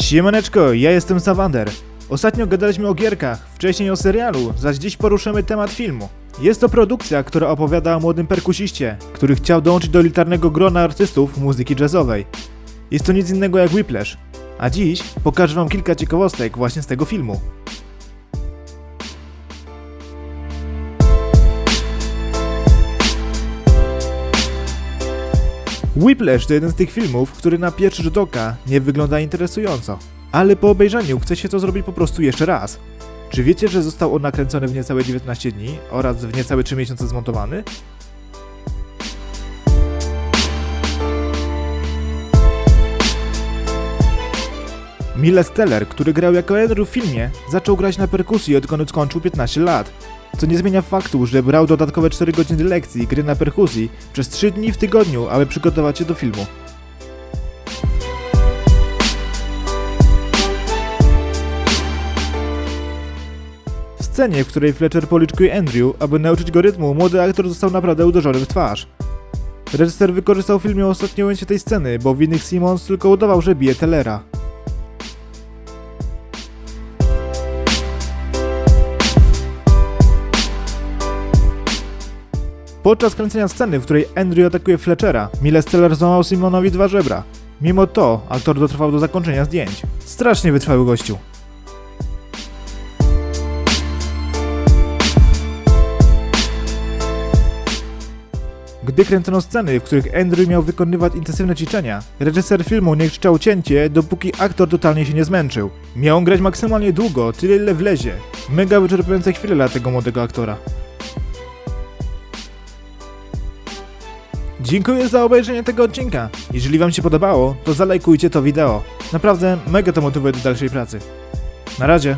Siemaneczko, ja jestem Savander. Ostatnio gadaliśmy o gierkach, wcześniej o serialu, zaś dziś poruszymy temat filmu. Jest to produkcja, która opowiada o młodym perkusiście, który chciał dołączyć do elitarnego grona artystów muzyki jazzowej. Jest to nic innego jak Whiplash, a dziś pokażę wam kilka ciekawostek właśnie z tego filmu. Whiplash to jeden z tych filmów, który na pierwszy rzut oka nie wygląda interesująco. Ale po obejrzeniu chce się to zrobić po prostu jeszcze raz. Czy wiecie, że został on nakręcony w niecałe 19 dni oraz w niecałe 3 miesiące zmontowany? Miles Teller, który grał jako Andrew w filmie, zaczął grać na perkusji odkąd skończył 15 lat. Co nie zmienia faktu, że brał dodatkowe 4 godziny lekcji gry na perkusji przez 3 dni w tygodniu, aby przygotować się do filmu. W scenie, w której Fletcher policzkuje Andrew, aby nauczyć go rytmu, młody aktor został naprawdę uderzony w twarz. Reżyser wykorzystał w filmie ostatnie ujęcie tej sceny, bo winnych Simmons tylko udawał, że bije Tellera. Podczas kręcenia sceny, w której Andrew atakuje Fletchera, Miles Teller złamał Simonowi dwa żebra. Mimo to, aktor dotrwał do zakończenia zdjęć. Strasznie wytrwały gościu. Gdy kręcono sceny, w których Andrew miał wykonywać intensywne ćwiczenia, reżyser filmu nie krzyczał cięcie, dopóki aktor totalnie się nie zmęczył. Miał grać maksymalnie długo, tyle ile wlezie. Mega wyczerpujące chwile dla tego młodego aktora. Dziękuję za obejrzenie tego odcinka. Jeżeli wam się podobało, to zalajkujcie to wideo. Naprawdę mega to motywuje do dalszej pracy. Na razie.